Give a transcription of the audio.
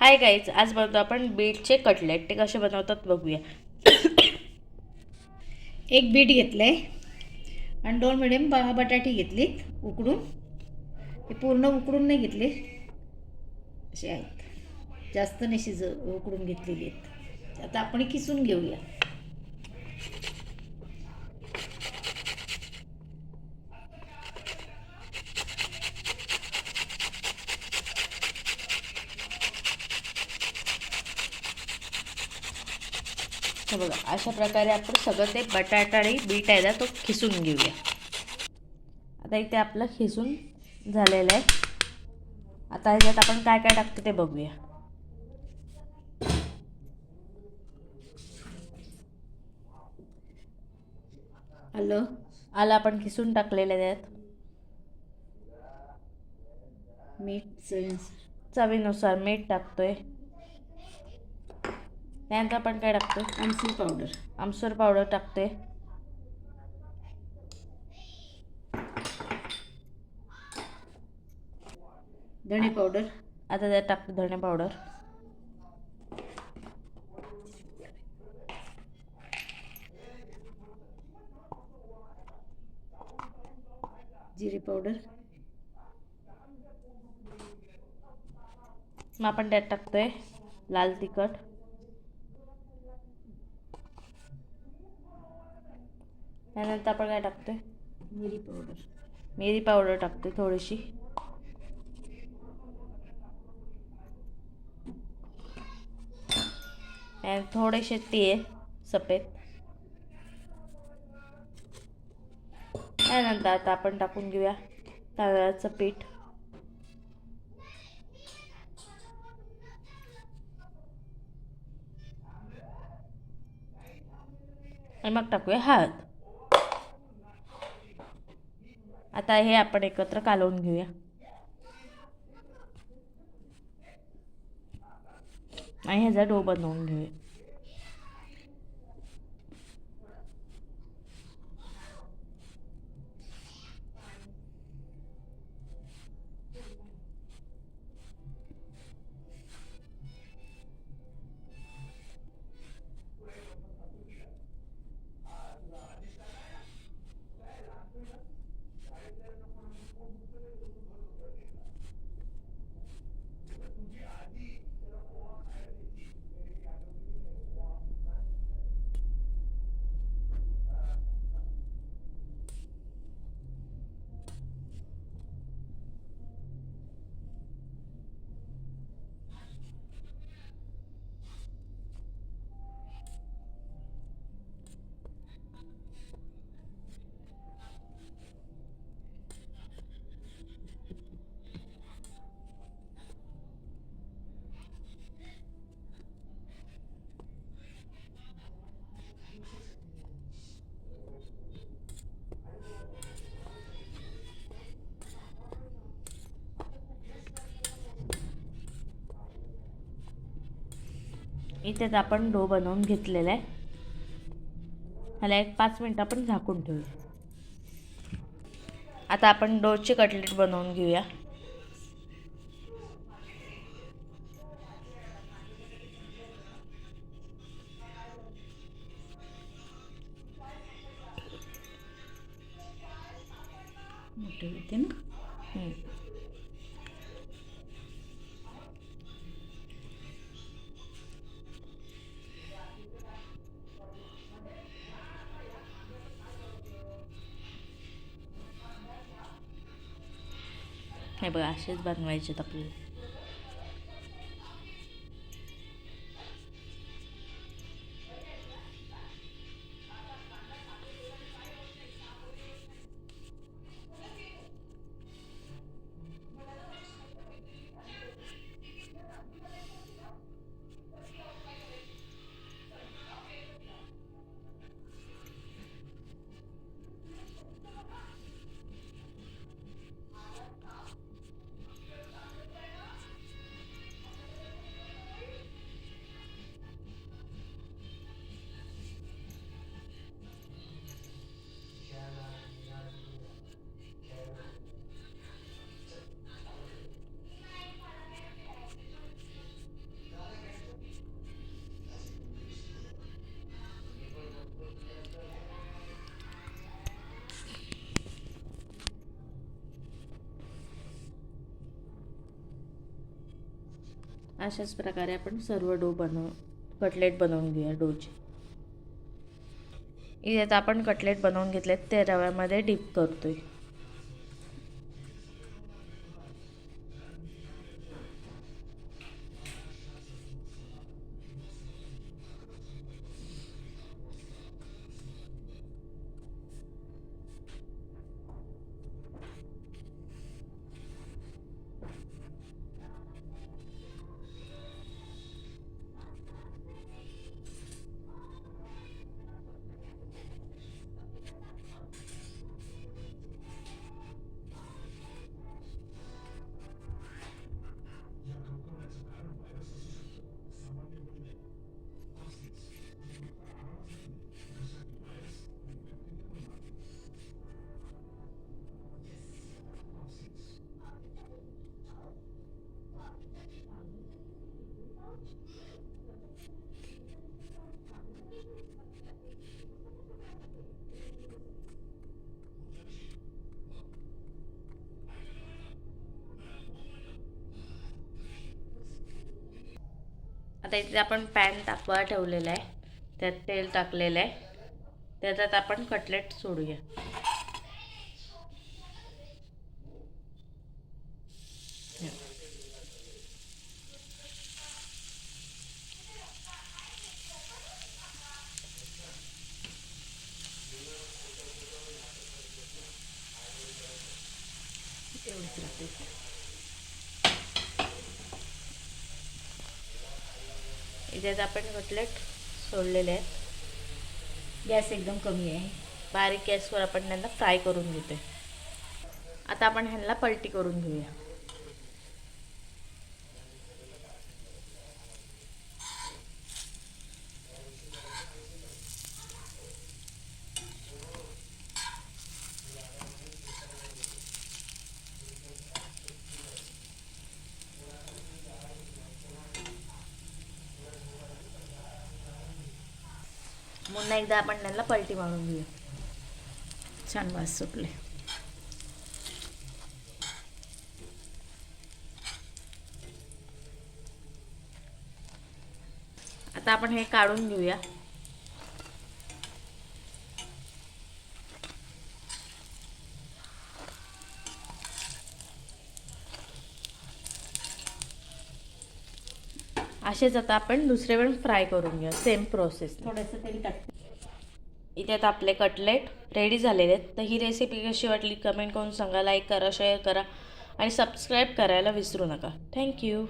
Hi guys आज बनवतो आपण बीटचे कटलेट. ते कसे बनवतात बघूया. एक बीट घेतलं आहे आणि दोन मिडियम ब बटाटी घेतलीत उकडून. हे पूर्ण उकडून नाही घेतले. असे आहेत. जास्त नाही शिज उकडून घेतलेली आहेत. आता आपण किसून घेऊया. हे बघा अशा प्रकारे आपण सगळं ते बटाटा आणि बीट आहे ना तो खिसून घेऊया. आता इथे आपलं खिसून झालेलं आहे. आता ह्याच्यात आपण काय काय टाकतो ते बघूया. आलं. आलं आपण खिसून टाकलेलं आहे त्यात मीठ चवीनुसार. चवीनुसार मीठ टाकतोय. त्यानंतर आपण काय टाकतोय? आमसूल पावडर. आमसूर पावडर टाकते. धणे पावडर. आता त्यात टाकते धणे पावडर. जिरे पावडर. मग आपण त्यात टाकतोय लाल तिखट. त्यानंतर आपण काय टाकतोय? मिरी पावडर. मिरी पावडर टाकते थोडीशी. आणि थोडेसे तीळ सफेद. त्यानंतर आता आपण टाकून घेऊया तांदळाचं पीठ. आणि मग टाकूया हळद. आता हे आपण एकत्र कालवून घेऊया. आणि ह्याचा डो बनवून घेऊया. इथेच आपण डो बनवून घेतलेला आहे. ह्याला एक पाच मिनटं आपण झाकून ठेवूया. आता आपण डोचे कटलेट बनवून घेऊया. मोठे होते ना? हे बघा असेच बनवायचे आहेत आपल्याला अशाच प्रकारे आपण सर्व डो बनव कटलेट बनवून घेऊया डोचे. इथे आता आपण कटलेट बनवून घेतलेत ते रव्यामध्ये डीप करतोय. आता इथे आपण पॅन तापवा ठेवलेला आहे. त्यात तेल टाकलेलं आहे. त्याच्यात आपण कटलेट सोडूया. याच्यात आपण कटलेट सोडलेले आहेत. गॅस एकदम कमी आहे. बारीक गॅसवर आपण त्यांना फ्राय करून घेतोय. आता आपण ह्यांना पलटी करून घेऊया. पुन्हा एकदा आपण त्यांना पलटी मारून घेऊया. छान वास सुटले. आता आपण हे काढून घेऊया. असेच आता आपण दुसरे वेळ फ्राय करून घेऊया सेम प्रोसेस थोडंसं तेल टाकते इथे आता आपले कटलेट रेडी झालेले आहेत. तर ही रेसिपी कशी वाटली कमेंट करून सांगा लाईक करा शेअर करा आणि सबस्क्राईब करायला विसरू नका. थँक्यू